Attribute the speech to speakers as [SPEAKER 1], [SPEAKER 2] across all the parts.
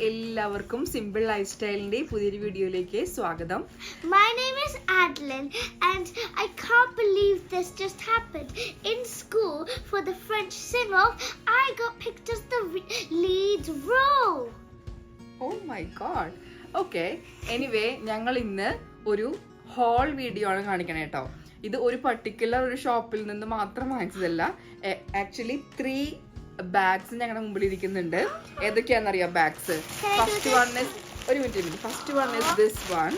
[SPEAKER 1] എല്ലാവർക്കും simple life സ്റ്റൈലിന്റെ പുതിയൊരു വീഡിയോയിലേക്ക് സ്വാഗതം
[SPEAKER 2] my name is Adeline, and I can believe this just happened. In school for the French sing off, I got picked as the row lead role.
[SPEAKER 1] Oh my God okay anyway ഞങ്ങൾ ഇന്ന് ഒരു whole video ആണ് കാണിക്കണേ കേട്ടോ ഇത് ഒരു particular ഒരു ഷോപ്പിൽ നിന്ന് മാത്രം വാങ്ങിച്ചതല്ല ആക്ച്വലി ത്രീ ബാഗ്സ് ഞങ്ങളുടെ മുമ്പിൽ ഇരിക്കുന്നുണ്ട് ഏതൊക്കെയാണെന്നറിയാം ബാഗ്സ് ഫസ്റ്റ് വൺ ഇസ് ഒരു minute first one is this one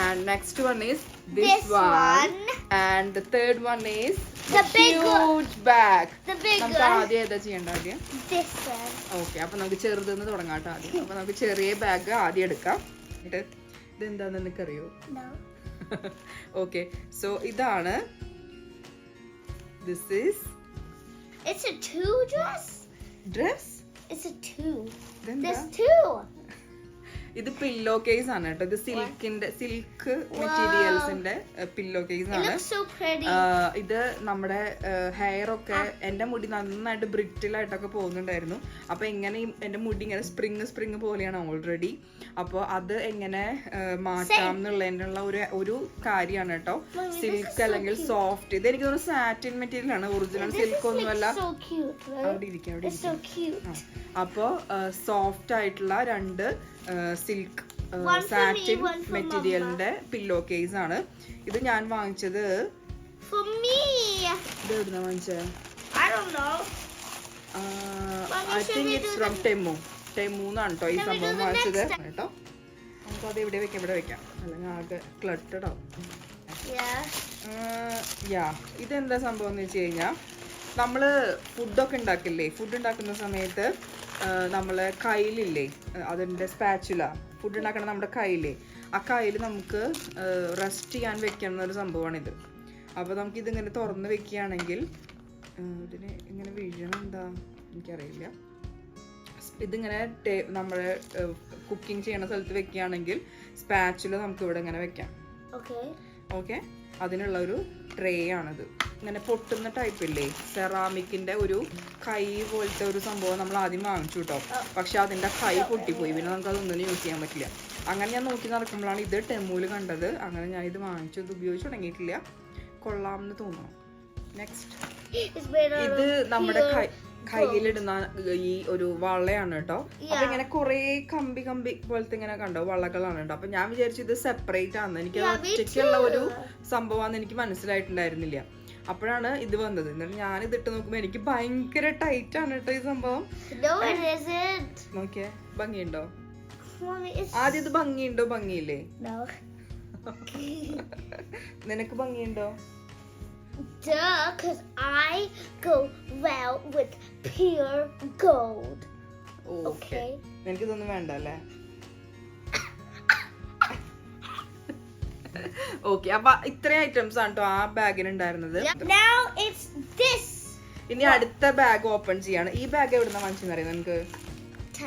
[SPEAKER 1] and next one is this
[SPEAKER 2] This
[SPEAKER 1] one
[SPEAKER 2] one.
[SPEAKER 1] And the third one is
[SPEAKER 2] The big one.
[SPEAKER 1] Huge bag
[SPEAKER 2] The big
[SPEAKER 1] നമുക്ക്
[SPEAKER 2] one.
[SPEAKER 1] ആദ്യം ഏതാ ചെയ്യേണ്ട ആദ്യം?
[SPEAKER 2] This one.
[SPEAKER 1] Okay അപ്പൊ നമുക്ക് ചെറുതെന്ന് തുടങ്ങാം കേട്ടോ ആദ്യം. അപ്പൊ നമുക്ക് ചെറിയ ബാഗ് ആദ്യം എടുക്കാം. ഇതെന്താന്ന് എനിക്കറിയോ
[SPEAKER 2] No.
[SPEAKER 1] ഓക്കെ സോ ഇതാണ്. This is
[SPEAKER 2] It's a two dress?
[SPEAKER 1] dress?
[SPEAKER 2] It's a two.
[SPEAKER 1] Then
[SPEAKER 2] There's the... two.
[SPEAKER 1] ഇത് പില്ലോ കേസ് ആണ് കേട്ടോ. ഇത് സിൽക്കിന്റെ സിൽക്ക് മെറ്റീരിയൽസിന്റെ പില്ലോ കേസ് ആണ്. ഇത് നമ്മുടെ ഹെയർ ഒക്കെ എന്റെ മുടി നന്നായിട്ട് ബ്രിറ്റിൽ ആയിട്ടൊക്കെ പോകുന്നുണ്ടായിരുന്നു. അപ്പൊ എങ്ങനെ എന്റെ മുടി ഇങ്ങനെ സ്പ്രിങ് സ്പ്രിങ് പോലെയാണ് ഓൾറെഡി അപ്പോൾ അത് എങ്ങനെ മാറ്റാം എന്നുള്ളതിനുള്ള ഒരു ഒരു കാര്യമാണ് കേട്ടോ. സിൽക്ക് അല്ലെങ്കിൽ സോഫ്റ്റ് ഇത് എനിക്ക് തോന്നുന്നു സാറ്റിൻ മെറ്റീരിയൽ ആണ്. ഒറിജിനൽ സിൽക്ക് ഒന്നുമല്ല? അവിടെ ഇരിക്കാം അവിടെ ഇരിക്കും. അപ്പോൾ സോഫ്റ്റ് ആയിട്ടുള്ള രണ്ട് സിൽക്ക് സാറ്റിൻ മെറ്റീരിയലിന്റെ പില്ലോ കേസ് ആണ്. ഇത് ഞാൻ വാങ്ങിച്ചത് ഫ്രം ടെമു ടെമു കേട്ടോ ഈ സംഭവം വാങ്ങിച്ചത്. കേട്ടോ? നമുക്ക് അത് ഇവിടെ വെക്കാം ഇവിടെ വെക്കാം. അല്ലെങ്കിൽ ആകെ ക്ലട്ടഡ്. യാ ഇതെന്താ സംഭവം എന്ന് വെച്ച് കഴിഞ്ഞാൽ നമ്മൾ ഫുഡൊക്കെ ഉണ്ടാക്കില്ലേ? ഫുഡ് ഉണ്ടാക്കുന്ന സമയത്ത് നമ്മൾ കയ്യിലില്ലേ അതിന്റെ സ്പാച്ചുല ഫുഡ് ഉണ്ടാക്കണ നമ്മുടെ കയ്യിലേ ആ കയ്യിൽ നമുക്ക് റെസ്റ്റ് ചെയ്യാൻ വെക്കണം ഒരു സംഭവമാണിത്. അപ്പോൾ നമുക്ക് ഇതിങ്ങനെ തുറന്ന് വെക്കുകയാണെങ്കിൽ ഇതിന് ഇങ്ങനെ വീഴണം എന്താ? എനിക്കറിയില്ല. ഇതിങ്ങനെ ടേ- നമ്മുടെ കുക്കിംഗ് ചെയ്യണ സ്ഥലത്ത് വെക്കുകയാണെങ്കിൽ സ്പാച്ചുല നമുക്ക് ഇവിടെ ഇങ്ങനെ വെക്കാം. ഓക്കെ അതിനുള്ള ഒരു ട്രേ ആണിത്. ഇങ്ങനെ പൊട്ടുന്ന ടൈപ്പ് ഇല്ലേ? സെറാമിക്കിന്റെ ഒരു കൈ പോലത്തെ ഒരു സംഭവം നമ്മൾ ആദ്യം വാങ്ങിച്ചു കേട്ടോ പക്ഷെ അതിന്റെ കൈ പൊട്ടിപ്പോയി. പിന്നെ നമുക്ക് അതൊന്നും യൂസ് ചെയ്യാൻ പറ്റില്ല. അങ്ങനെ ഞാൻ നോക്കി നടക്കുമ്പോഴാണ് ഇത് ടെമ്മൂൽ കണ്ടത്. അങ്ങനെ ഞാൻ ഇത് വാങ്ങിച്ചു. ഇത് ഉപയോഗിച്ച് തുടങ്ങിയിട്ടില്ല. കൊള്ളാമെന്ന് തോന്നുന്നു. നെക്സ്റ്റ് ഇത് നമ്മുടെ കൈ കയ്യിലിടുന്ന ഈ ഒരു വളയാണ് കേട്ടോ. അപ്പൊ ഇങ്ങനെ കൊറേ കമ്പി കമ്പി പോലത്തെ ഇങ്ങനെ കണ്ടോ വളകളാണ് കേട്ടോ. അപ്പൊ ഞാൻ വിചാരിച്ചു ഇത് സെപ്പറേറ്റ് ആണ്. എനിക്ക് ഒറ്റയ്ക്കുള്ള ഒരു. സംഭവമാണെന്ന് എനിക്ക് മനസ്സിലായിട്ടുണ്ടായിരുന്നില്ല. അപ്പോഴാണ് ഇത് വന്നത്. എന്നിട്ട് ഞാൻ ഇത് ഇട്ട് നോക്കുമ്പോ എനിക്ക് ഭയങ്കര ടൈറ്റ് ആണ് കേട്ടോ ഈ സംഭവം. നോക്കിയേ ഭംഗിയുണ്ടോ? ആദ്യം ഇത് ഭംഗിയുണ്ടോ ഭംഗിയില്ലേ. നിനക്ക് ഭംഗിയുണ്ടോ?
[SPEAKER 2] Duh, cause I go well with pure gold. Okay.
[SPEAKER 1] നിനക്ക് ഇതൊന്നും വേണ്ട അല്ലേ ഓക്കെ അപ്പൊ ഇത്രയും ഐറ്റംസ് ആണ് കേട്ടോ ആ ബാഗിന് ഉണ്ടായിരുന്നത്
[SPEAKER 2] Now it's this.
[SPEAKER 1] ഇനി അടുത്ത ബാഗ് ഓപ്പൺ ചെയ്യാണ് ഈ ബാഗ് എവിടുന്ന വാങ്ങിച്ചെന്ന് അറിയാം നിനക്ക്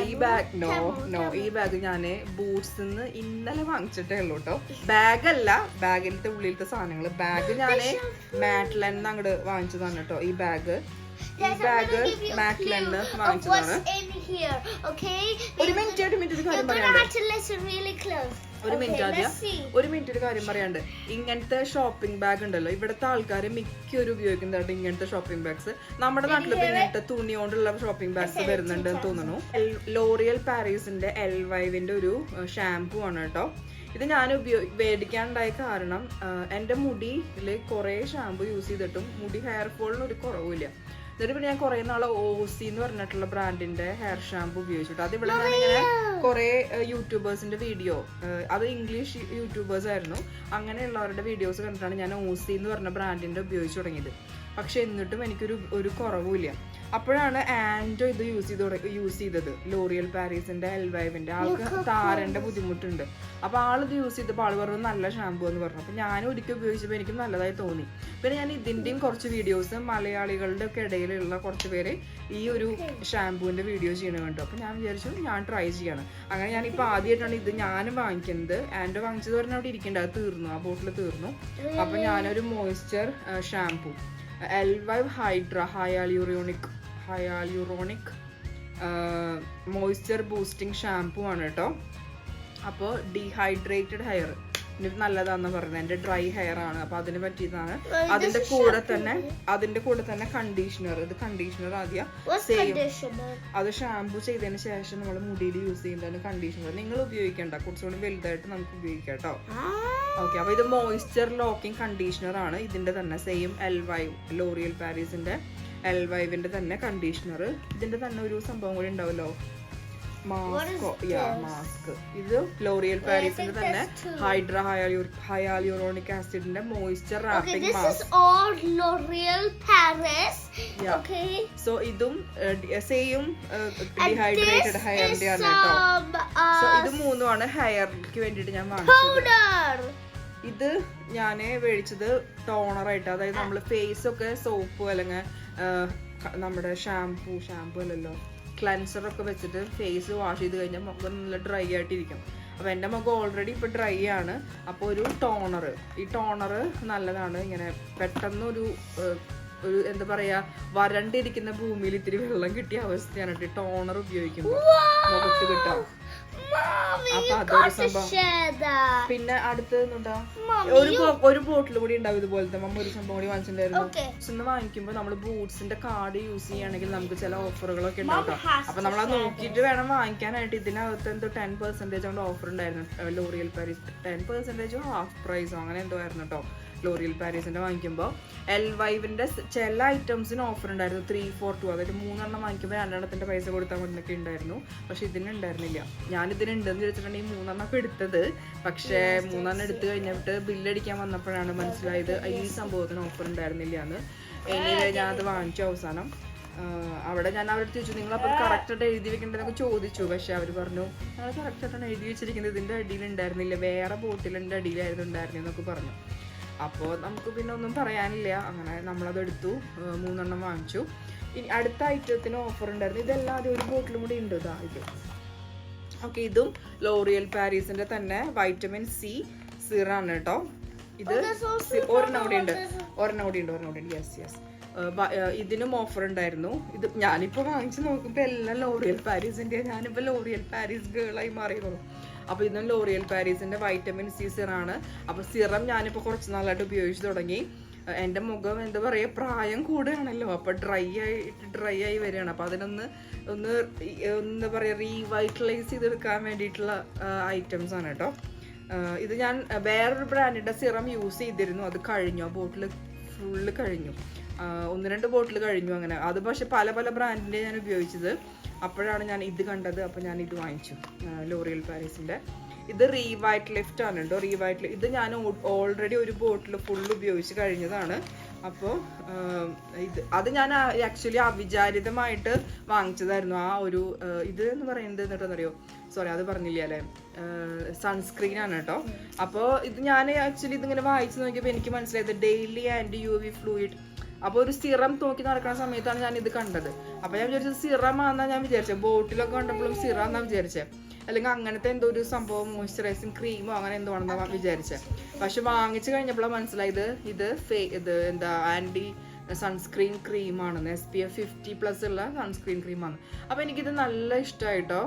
[SPEAKER 1] ഈ ബാഗ് നോ നോ ഈ ബാഗ് ഞാൻ ബൂട്ട്സ് നിന്ന് ഇന്നലെ വാങ്ങിച്ചിട്ടേ ഉള്ളൂ കേട്ടോ ബാഗല്ല ബാഗിലത്തെ ഉള്ളിലത്തെ സാധനങ്ങൾ ബാഗ് ഞാൻ മാറ്റ്ലൻ അങ്ങോട്ട് വാങ്ങിച്ചതാണ് കേട്ടോ ഈ ബാഗ് ഈ ബാഗ്
[SPEAKER 2] മാറ്റ്ലൻഡ്
[SPEAKER 1] വാങ്ങിച്ചതാണ്.
[SPEAKER 2] Here, okay?
[SPEAKER 1] ഒരു മിനിറ്റ് ഒരു മിനിറ്റ് ഒരു കാര്യം
[SPEAKER 2] listen really close.
[SPEAKER 1] ഒരു മിനിറ്റ് ആദ്യം. ഒരു മിനിറ്റ് ഒരു കാര്യം പറയാണ്ട് ഇങ്ങനത്തെ ഷോപ്പിംഗ് ബാഗ് ഉണ്ടല്ലോ ഇവിടുത്തെ ആൾക്കാർ മിക്കവരും ഉപയോഗിക്കുന്നതായിട്ട് ഇങ്ങനത്തെ ഷോപ്പിംഗ് ബാഗ്സ് നമ്മുടെ നാട്ടിൽ ഇങ്ങനത്തെ തുണി കൊണ്ടുള്ള ഷോപ്പിംഗ് ബാഗ്സ് വരുന്നുണ്ട് എന്ന് തോന്നുന്നു. ലോറിയൽ പാരീസിന്റെ എൽ വൈവിന്റെ ഒരു ഷാംപൂ ആണ് കേട്ടോ. ഇത് ഞാൻ ഉപയോഗ മേടിക്കാനുണ്ടായ കാരണം എന്റെ മുടിയിൽ കുറേ ഷാമ്പു യൂസ് ചെയ്തിട്ടും മുടി ഹെയർ ഫോളിന് ഒരു കുറവില്ല എന്നിട്ട് പിന്നെ ഞാൻ കുറേ നാളെ ഓസി എന്ന് പറഞ്ഞിട്ടുള്ള ബ്രാൻഡിന്റെ ഹെയർ ഷാമ്പു ഉപയോഗിച്ചിട്ട്. അത് ഇവിടെ ഇങ്ങനെ കുറേ യൂട്യൂബേഴ്സിന്റെ വീഡിയോ അത് ഇംഗ്ലീഷ് യൂട്യൂബേഴ്സ് ആയിരുന്നു. അങ്ങനെയുള്ളവരുടെ വീഡിയോസ് കണ്ടിട്ടാണ് ഞാൻ ഓസി എന്ന് പറഞ്ഞ ബ്രാൻഡിന്റെ ഉപയോഗിച്ച് തുടങ്ങിയത്. പക്ഷെ എന്നിട്ടും എനിക്കൊരു ഒരു കുറവുമില്ല. അപ്പോഴാണ് ആൻഡോ ഇത് യൂസ് ചെയ്ത് യൂസ് ചെയ്തത്. ലോറിയൽ പാരീസിന്റെ എൽവൈവിന്റെ ആൾക്ക് താരന്റെ ബുദ്ധിമുട്ടുണ്ട്. അപ്പൊ ആളിത് യൂസ് ചെയ്തപ്പോൾ ആൾ പറഞ്ഞു നല്ല ഷാമ്പു എന്ന് പറഞ്ഞു. അപ്പൊ ഞാൻ ഒരിക്കൽ ഉപയോഗിച്ചപ്പോൾ എനിക്ക് നല്ലതായി തോന്നി. പിന്നെ ഞാൻ ഇതിന്റെയും കുറച്ച് വീഡിയോസ് മലയാളികളുടെ ഒക്കെ ഇടയിലുള്ള കുറച്ച് പേര് ഈ ഒരു ഷാമ്പൂവിന്റെ വീഡിയോ ചെയ്യണ കണ്ടു. അപ്പൊ ഞാൻ വിചാരിച്ചു ഞാൻ ട്രൈ ചെയ്യണം. അങ്ങനെ ഞാൻ ഇപ്പൊ ആദ്യമായിട്ടാണ് ഇത് ഞാനും വാങ്ങിക്കുന്നത്. ആൻഡോ വാങ്ങിച്ചത് പറഞ്ഞാൽ അവിടെ ഇരിക്കേണ്ട അത് തീർന്നു ആ ബോട്ടിൽ തീർന്നു. അപ്പൊ ഞാനൊരു moisture shampoo Elvive hydra hyaluronic hyaluronic moisture boosting shampoo ആണ് കേട്ടോ അപ്പോൾ ഡീഹൈഡ്രേറ്റഡ് ഹെയർ എനിക്ക് നല്ലതാന്ന് പറഞ്ഞത് എന്റെ ഡ്രൈ ഹെയർ ആണ്. അപ്പോൾ അതിന് പറ്റിയതാണ്. അതിന്റെ കൂടെ തന്നെ അതിന്റെ കൂടെ തന്നെ കണ്ടീഷണർ ഇത് കണ്ടീഷണർ ആദ്യം സെയിം? അത് ഷാംപൂ ചെയ്തതിന് ശേഷം നമ്മൾ മുടിയിൽ യൂസ് ചെയ്യുന്നതാണ് കണ്ടീഷണർ നിങ്ങൾ ഉപയോഗിക്കണ്ട. കുറച്ചുകൂടി വലുതായിട്ട് നമുക്ക് ഉപയോഗിക്കാം കേട്ടോ. ഓക്കെ അപ്പോൾ ഇത് മോയ്സ്ചർ ലോക്കിംഗ് കണ്ടീഷണർ ആണ്. ഇതിന്റെ തന്നെ സെയിം എൽ വൈ ലോറിയൽ പാരീസിന്റെ എൽ വൈവിന്റെ തന്നെ കണ്ടീഷണർ ഇതിന്റെ തന്നെ ഒരു സംഭവം കൂടി ഉണ്ടാവല്ലോ മാസ്കോ യാ മാസ്ക് ഇത് ലോറിയൽ പാരീസിന്റെ തന്നെ ഹൈഡ്ര ഹയാലിയോറോണിക് ആസിഡിന്റെ മോയിസ്ചർ റാപ്പിംഗ് മാസ്ക്. സോ ഇതും സെയിം ഡീഹൈഡ്രേറ്റഡ് ഹെയറിന്റെ ആണ് കേട്ടോ. സോ
[SPEAKER 2] uh,
[SPEAKER 1] ഇത് മൂന്നുമാണ് ഹെയറിക്ക് വേണ്ടിയിട്ട് ഞാൻ വാങ്ങിച്ചത്. ഇത് ഞാൻ മേടിച്ചത് ടോണറായിട്ട്. അതായത് നമ്മൾ ഫേസ് ഒക്കെ സോപ്പ് അല്ലെങ്കിൽ നമ്മുടെ ഷാംപൂ ഷാംപൂ അല്ലല്ലോ ക്ലൻസർ ഒക്കെ വെച്ചിട്ട് ഫേസ് വാഷ് ചെയ്ത് കഴിഞ്ഞാൽ മുഖം നല്ല ഡ്രൈ ആയിട്ടിരിക്കും. അപ്പോൾ എന്റെ മുഖം ഓൾറെഡി ഇപ്പോൾ ഡ്രൈ ആണ്. അപ്പോൾ ഒരു ടോണർ ഈ ടോണർ നല്ലതാണ്. ഇങ്ങനെ പെട്ടെന്ന് ഒരു ഒരു എന്താ പറയാ വരണ്ടിരിക്കുന്ന ഭൂമിയിൽ ഇത്തിരി വെള്ളം കിട്ടിയ അവസ്ഥയാണ് കേട്ടോ ടോണർ ഉപയോഗിക്കുമ്പോൾ മുഖത്ത് കിട്ടാം അപ്പൊ
[SPEAKER 2] you
[SPEAKER 1] അതൊരു സംഭവം. പിന്നെ
[SPEAKER 2] Mommy,
[SPEAKER 1] ഒരു ഒരു ബോട്ടിൽ കൂടി ഉണ്ടാവും ഇതുപോലത്തെ. മമ്മ ഒരു സംഭവം കൂടി വാങ്ങിച്ചിട്ടുണ്ടായിരുന്നു. ഇന്ന് വാങ്ങിക്കുമ്പോൾ നമ്മൾ ബൂട്ട്സിന്റെ കാർഡ് യൂസ് ചെയ്യുകയാണെങ്കിൽ നമുക്ക് ചില ഓഫറുകളൊക്കെ ഉണ്ടാവും അപ്പൊ നമ്മൾ അത് നോക്കിയിട്ട് വേണം വാങ്ങിക്കാനായിട്ട്. ഇതിനകത്ത് എന്തോ ടെൻ പെർസെന്റേജ് ഓഫർ ഉണ്ടായിരുന്നു. ലോറിയൽ പാരീസ് ടെൻ പെർസെന്റേജോ ഹാഫ് പ്രൈസോ അങ്ങനെ എന്തോ ആയിരുന്നു കേട്ടോ. ലോറിയൽ പാരീസിന്റെ വാങ്ങിക്കുമ്പോൾ എൽ വൈവിന്റെ ചില ഐറ്റംസിന് ഓഫർ ഉണ്ടായിരുന്നു ത്രീ ഫോർ ടു അതായത് മൂന്നെണ്ണം വാങ്ങിക്കുമ്പോൾ രണ്ടെണ്ണത്തിന്റെ പൈസ കൊടുത്താൽ മതിന്നൊക്കെ ഉണ്ടായിരുന്നു. പക്ഷേ ഇതിന് ഉണ്ടായിരുന്നില്ല. ഞാൻ ഇതിന് ഉണ്ടെന്ന് ചോദിച്ചിട്ടുണ്ടെങ്കിൽ മൂന്നെണ്ണം ഒക്കെ എടുത്തത്. പക്ഷേ മൂന്നെണ്ണം എടുത്തു കഴിഞ്ഞിട്ട് ബില്ലടിക്കാൻ വന്നപ്പോഴാണ് മനസ്സിലായത് ഈ സംഭവത്തിന് ഓഫർ ഉണ്ടായിരുന്നില്ല എന്ന്. എനിവേ ഞാൻ അത് വാങ്ങിച്ചു അവസാനം. അവിടെ ഞാൻ അവരോട് ചോദിച്ചു നിങ്ങൾ അപ്പോൾ കറക്റ്റ് ആയിട്ട് എഴുതി വെക്കേണ്ടതൊക്കെ ചോദിച്ചു. പക്ഷെ അവർ പറഞ്ഞു ഞങ്ങൾ കറക്റ്റ് ആയിട്ടാണ് എഴുതി വെച്ചിരിക്കുന്നത്. ഇതിന്റെ അടിയിൽ ഉണ്ടായിരുന്നില്ല. വേറെ ബോട്ടിലിന്റെ അടിയിലായിരുന്നു ഉണ്ടായിരുന്നെന്നൊക്കെ പറഞ്ഞു. അപ്പോൾ നമുക്ക് പിന്നെ ഒന്നും പറയാനില്ല. അങ്ങനെ നമ്മളത് എടുത്തു ആഹ് മൂന്നെണ്ണം വാങ്ങിച്ചു. ഇനി അടുത്ത ഐറ്റത്തിന് ഓഫർ ഉണ്ടായിരുന്നു. ഇതല്ലാതെ ഒരു ബോട്ടിലും കൂടി ഉണ്ട് ഇതാ ഇത്. ഓക്കെ ഇതും ലോറിയൽ പാരീസിന്റെ തന്നെ വൈറ്റമിൻ സി സിറാണ് കേട്ടോ. ഇത് ഒരെണ്ണം കൂടി ഉണ്ട്. ഒരെണ്ണം കൂടി ഉണ്ട് ഒരെണ്ണം കൂടി ഉണ്ട്. യെസ് യെസ് ഇതിനും ഓഫർ ഉണ്ടായിരുന്നു. ഇത് ഞാനിപ്പോൾ വാങ്ങിച്ച് നോക്കുമ്പോൾ എല്ലാം ലോറിയൽ പാരീസിന്റെ ഞാനിപ്പോൾ ലോറിയൽ പാരീസ് ഗേളായി മാറിയിരുന്നു. അപ്പോൾ ഇതും ലോറിയൽ പാരീസിന്റെ വൈറ്റമിൻ സി സിറാണ് അപ്പോൾ സിറം ഞാനിപ്പോൾ കുറച്ച് നാളായിട്ട് ഉപയോഗിച്ച് തുടങ്ങി. എന്റെ മുഖം എന്താ പറയുക പ്രായം കൂടുകയാണല്ലോ അപ്പോൾ ഡ്രൈ ആയിട്ട് ഡ്രൈ ആയി വരികയാണ്. അപ്പോൾ അതിനൊന്ന് ഒന്ന് എന്താ പറയുക റീവൈറ്റലൈസ് ചെയ്തെടുക്കാൻ വേണ്ടിയിട്ടുള്ള ഐറ്റംസ് ആണ് കേട്ടോ. ഇത് ഞാൻ വേറൊരു ബ്രാൻഡിന്റെ സിറം യൂസ് ചെയ്തിരുന്നു. അത് കഴിഞ്ഞു ആ ബോട്ടിൽ ഫുള്ള് കഴിഞ്ഞു. ഒന്ന് രണ്ട് ബോട്ടിൽ കഴിഞ്ഞു അങ്ങനെ. അത് പക്ഷെ പല പല ബ്രാൻഡിന്റെ ഞാൻ ഉപയോഗിച്ചത്. അപ്പോഴാണ് ഞാൻ ഇത് കണ്ടത്. അപ്പോൾ ഞാൻ ഇത് വാങ്ങിച്ചു. ലോറിയൽ പാരീസിന്റെ ഇത് റീവൈറ്റ് ലിഫ്റ്റ് ആണ് കേട്ടോ. റീവൈറ്റ് ഇത് ഞാൻ ഓൾറെഡി ഒരു ബോട്ടിൽ ഫുൾ ഉപയോഗിച്ച് കഴിഞ്ഞതാണ്. അപ്പോൾ ഇത് അത് ഞാൻ ആക്ച്വലി അവിചാരിതമായിട്ട് വാങ്ങിച്ചതായിരുന്നു. ആ ഒരു ഇത് എന്ന് പറയുന്നത് എന്നിട്ടെന്നറിയോ സോറി അത് പറഞ്ഞില്ല അല്ലേ? സൺസ്ക്രീൻ ആണ് കേട്ടോ. അപ്പോൾ ഇത് ഞാൻ ആക്ച്വലി ഇതിങ്ങനെ വായിച്ചു നോക്കിയപ്പോൾ എനിക്ക് മനസ്സിലായത് daily and U V fluid അപ്പോൾ ഒരു സിറം നോക്കി നടക്കുന്ന സമയത്താണ് ഞാൻ ഇത് കണ്ടത്. അപ്പോൾ ഞാൻ വിചാരിച്ചത് സിറം ആണെന്നാണ് ഞാൻ വിചാരിച്ചത്. ബോട്ടിലൊക്കെ കണ്ടപ്പോഴും സിറം എന്നാണ് വിചാരിച്ചത് അല്ലെങ്കിൽ അങ്ങനത്തെ എന്തോ ഒരു സംഭവം മോയ്സ്ചറൈസിങ് ക്രീമോ അങ്ങനെ എന്തോ ആണെന്ന് വിചാരിച്ചത് പക്ഷെ വാങ്ങിച്ചു കഴിഞ്ഞപ്പോഴാണ് മനസ്സിലായത് ഇത് ഫേ ഇത് എന്താ ആന്റി സൺസ്ക്രീൻ ക്രീമാണ് S P F fifty plus ഉള്ള സൺസ്ക്രീൻ ക്രീമാണ് അപ്പോൾ എനിക്കിത് നല്ല ഇഷ്ടമായിട്ടോ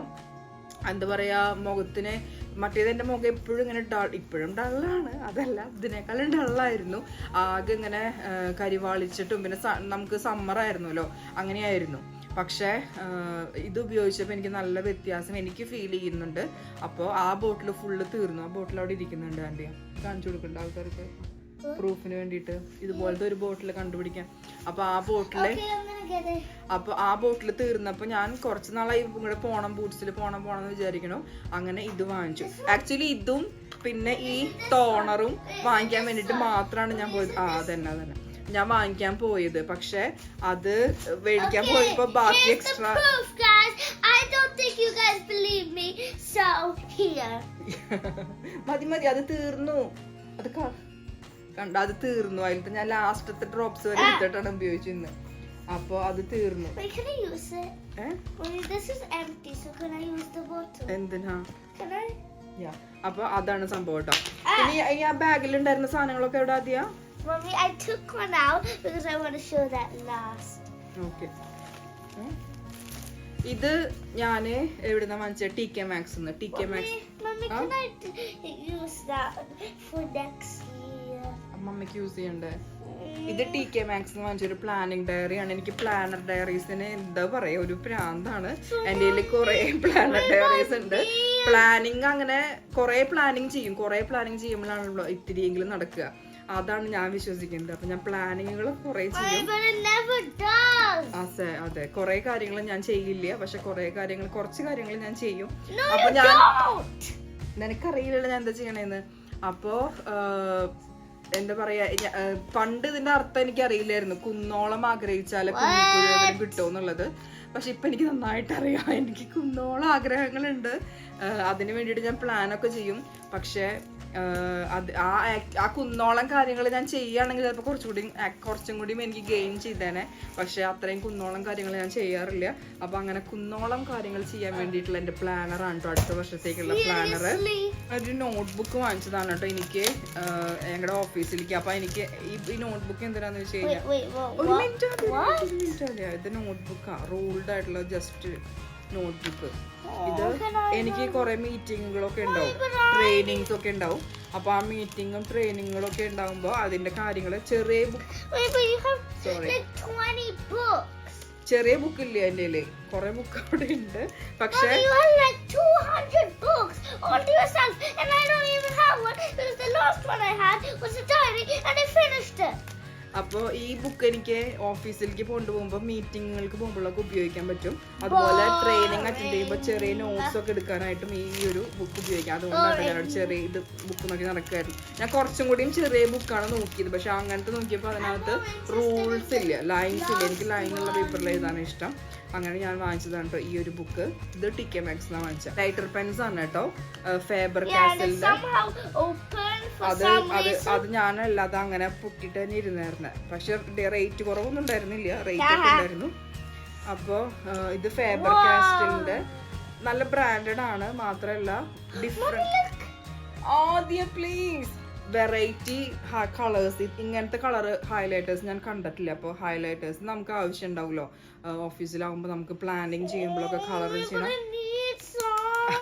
[SPEAKER 1] എന്താ പറയുക മുഖത്തിന് മറ്റേത് എന്റെ മുഖം എപ്പോഴും ഇങ്ങനെ ഡൾ ഇപ്പോഴും ഡള്ളാണ് അതല്ല ഇതിനേക്കാളും ഡള്ളായിരുന്നു ആകെ ഇങ്ങനെ കരിവാളിച്ചിട്ടും പിന്നെ നമുക്ക് സമ്മറായിരുന്നല്ലോ അങ്ങനെയായിരുന്നു. പക്ഷേ ഇത് ഉപയോഗിച്ചപ്പോൾ എനിക്ക് നല്ല വ്യത്യാസം എനിക്ക് ഫീൽ ചെയ്യുന്നുണ്ട്. അപ്പോൾ ആ ബോട്ടിൽ ഫുള്ള് തീർന്നു. ആ ബോട്ടിൽ അവിടെ ഇരിക്കുന്നുണ്ട് ആന്റി കാണിച്ചു കൊടുക്കണ്ട ആൾക്കാർക്ക്. പ്രൂഫിന് വേണ്ടിയിട്ട്. ഇതുപോലത്തെ ഒരു ബോട്ടിൽ കണ്ടുപിടിക്കാൻ അപ്പോൾ ആ ബോട്ടിൽ
[SPEAKER 2] Okay, I'm gonna get it.
[SPEAKER 1] അപ്പൊ ആ ബോട്ടിൽ തീർന്നപ്പോ ഞാൻ കുറച്ച് നാളായി ഇവിടെ പോണം ബൂട്ട്സിൽ പോണം പോണം എന്ന് വിചാരിക്കണു അങ്ങനെ ഇത് വാങ്ങിച്ചു. ആക്ച്വലി ഇതും പിന്നെ ഈ ടോണറും വാങ്ങിക്കാൻ വേണ്ടിട്ട് മാത്രമാണ് ഞാൻ പോയത്. ആ അതന്നെ അതന്നെ. ഞാൻ വാങ്ങിക്കാൻ പോയത്. പക്ഷെ അത് മേടിക്കാൻ പോയപ്പോ ബാക്കി എക്സ്ട്രാ. മതി മതി. അത് തീർന്നു. അത് കണ്ട? അത് തീർന്നു. അതിലത്തെ ഞാൻ ലാസ്റ്റത്തെ ഡ്രോപ്സ് വരെ എടുത്തിട്ടാണ് ഉപയോഗിച്ചിരുന്നത് അപ്പൊ അത് തീർന്നു? എന്തിനാ. അപ്പൊ അതാണ് സംഭവം കേട്ടോ ഇനി ഈ ആ ബാഗിൽ ഉണ്ടായിരുന്ന സാധനങ്ങളൊക്കെ എവിടെ ആദ്യ?
[SPEAKER 2] Mommy, I took one out because I want to show that last.
[SPEAKER 1] Okay. ഇത് ഞാൻ എവിടുന്ന വാങ്ങിച്ച T K Maxx T K Maxx? അമ്മമ്മക്ക് use ചെയ്യണ്ടേ? ഇത് ടി കെ മാക്സ് വാങ്ങിച്ചൊരു പ്ലാനിങ് ഡയറി ആണ്. എനിക്ക് പ്ലാനർ ഡയറീസിന് എന്താ പറയാ ഒരു പ്രാന്താണ്. എന്റെ കയ്യിൽ കുറെ പ്ലാനർ ഡയറീസ് ഉണ്ട്. പ്ലാനിങ് അങ്ങനെ കുറെ പ്ലാനിങ് ചെയ്യും. കുറെ പ്ലാനിങ് ചെയ്യുമ്പോഴാണല്ലോ ഇത്തിരിയെങ്കിലും നടക്കുക. അതാണ് ഞാൻ വിശ്വസിക്കുന്നത്. അപ്പൊ ഞാൻ പ്ലാനിങ്ങുകൾ കുറെ ചെയ്യും. അതെ അതെ. കുറെ കാര്യങ്ങൾ ഞാൻ ചെയ്യില്ല. പക്ഷെ കുറെ കാര്യങ്ങൾ കുറച്ച് കാര്യങ്ങൾ ഞാൻ ചെയ്യും. അപ്പൊ ഞാൻ. നിനക്കറിയില്ലല്ലോ ഞാൻ എന്താ ചെയ്യണേന്ന്. അപ്പോ എന്താ പറയാ പണ്ട് ഇതിന്റെ അർത്ഥം എനിക്ക് അറിയില്ലായിരുന്നു കുന്നോളം ആഗ്രഹിച്ചാൽ കിട്ടും എന്നുള്ളത്. പക്ഷെ ഇപ്പൊ എനിക്ക് നന്നായിട്ട് അറിയാം എനിക്ക് കുന്നോളം ആഗ്രഹങ്ങളുണ്ട്. അതിനു വേണ്ടിയിട്ട് ഞാൻ പ്ലാനൊക്കെ ചെയ്യും. പക്ഷെ അത് ആ ആ കുന്നോളം കാര്യങ്ങൾ ഞാൻ ചെയ്യുകയാണെങ്കിൽ ചിലപ്പോൾ കുറച്ചുകൂടി കൂടി കുറച്ചും കൂടി എനിക്ക് ഗെയിൻ ചെയ്തേനെ പക്ഷെ അത്രയും കുന്നോളം കാര്യങ്ങൾ ഞാൻ ചെയ്യാറില്ല അപ്പൊ അങ്ങനെ കുന്നോളം കാര്യങ്ങൾ ചെയ്യാൻ വേണ്ടിയിട്ടുള്ള എന്റെ പ്ലാനറാണ് കേട്ടോ അടുത്ത വർഷത്തേക്കുള്ള പ്ലാനർ? ഒരു നോട്ട്ബുക്ക് വാങ്ങിച്ചതാണ് കേട്ടോ എനിക്ക് ഞങ്ങളുടെ ഓഫീസിലേക്ക് അപ്പൊ എനിക്ക് ഈ- നോട്ട്ബുക്ക് എന്തിനാന്ന് വെച്ച് കഴിഞ്ഞാൽ? ഒരു മിനിറ്റ്. ഇത് നോട്ട്ബുക്കാണ് റൂൾഡ് ആയിട്ടുള്ള ജസ്റ്റ് നോട്ട്ബുക്ക് ഇത് എനിക്ക് കുറെ മീറ്റിങ്ങുകളൊക്കെ ഉണ്ടാവും. ട്രെയിനിങ്സ് ഒക്കെ ഉണ്ടാവും. അപ്പൊ ആ മീറ്റിങ്ങും ട്രെയിനിങ്ങും ഒക്കെ ഉണ്ടാകുമ്പോ അതിന്റെ കാര്യങ്ങൾ ചെറിയ
[SPEAKER 2] സോറി
[SPEAKER 1] ചെറിയ ബുക്ക് ഇല്ലേ എന്റെ ഇല്ലേ കുറെ ബുക്ക് അവിടെ ഉണ്ട്. പക്ഷെ അപ്പോൾ ഈ ബുക്ക് എനിക്ക് ഓഫീസിലേക്ക് കൊണ്ടുപോകുമ്പോൾ മീറ്റിങ്ങുകൾക്ക് പോകുമ്പോഴൊക്കെ ഉപയോഗിക്കാൻ പറ്റും. അതുപോലെ ട്രെയിനിങ് അറ്റൻഡ് ചെയ്യുമ്പോൾ ചെറിയ നോട്ട്സ് ഒക്കെ എടുക്കാനായിട്ടും ഈ ഒരു ബുക്ക് ഉപയോഗിക്കാം. അതുകൊണ്ടാണ് ഞാൻ ഒരു ചെറിയ ഇത് ബുക്ക് നോക്കി നടക്കായിരുന്നു. ഞാൻ കുറച്ചും കൂടിയും ചെറിയ ബുക്കാണ് നോക്കിയത്. പക്ഷെ അങ്ങനത്തെ നോക്കിയപ്പോൾ അതിനകത്ത് റൂൾസ് ഇല്ല. ലൈൻസ് ഇല്ല. എനിക്ക് ലൈനുള്ള പേപ്പറിൽ എഴുതാനാണ് ഇഷ്ടം. അങ്ങനെ ഞാൻ വാങ്ങിച്ചതാണ് കേട്ടോ ഈ ഒരു ബുക്ക് ഇത് ടി കെ മാക്സ് വാങ്ങിച്ച. ലൈറ്റർ പെൻസ് ആണ് കേട്ടോ ഫേബർ കാസലിന്റെ അത് അത്. അത് ഞാനല്ലാതെ അങ്ങനെ പൊട്ടിട്ട് തന്നെ ഇരുന്നായിരുന്നു. പക്ഷെ റേറ്റ് കുറവൊന്നും ഉണ്ടായിരുന്നില്ല. റേറ്റ് ഒക്കെ ഉണ്ടായിരുന്നു. അപ്പോ ഇത് ഫേബർ കാസ്റ്റലിന്റെ നല്ല ബ്രാൻഡഡ് ആണ്. മാത്രല്ല ഡിഫറെന്റ് ആദ്യ പ്ലീസ് വെറൈറ്റി കളേഴ്സ് ഇങ്ങനത്തെ കളർ ഹൈലൈറ്റേഴ്സ് ഞാൻ കണ്ടിട്ടില്ല. അപ്പോൾ ഹൈലൈറ്റേഴ്സ് നമുക്ക് ആവശ്യം ഉണ്ടാവുമല്ലോ ഓഫീസിലാവുമ്പോൾ നമുക്ക് പ്ലാനിങ് ചെയ്യുമ്പോഴൊക്കെ കളർ ചെയ്യണം.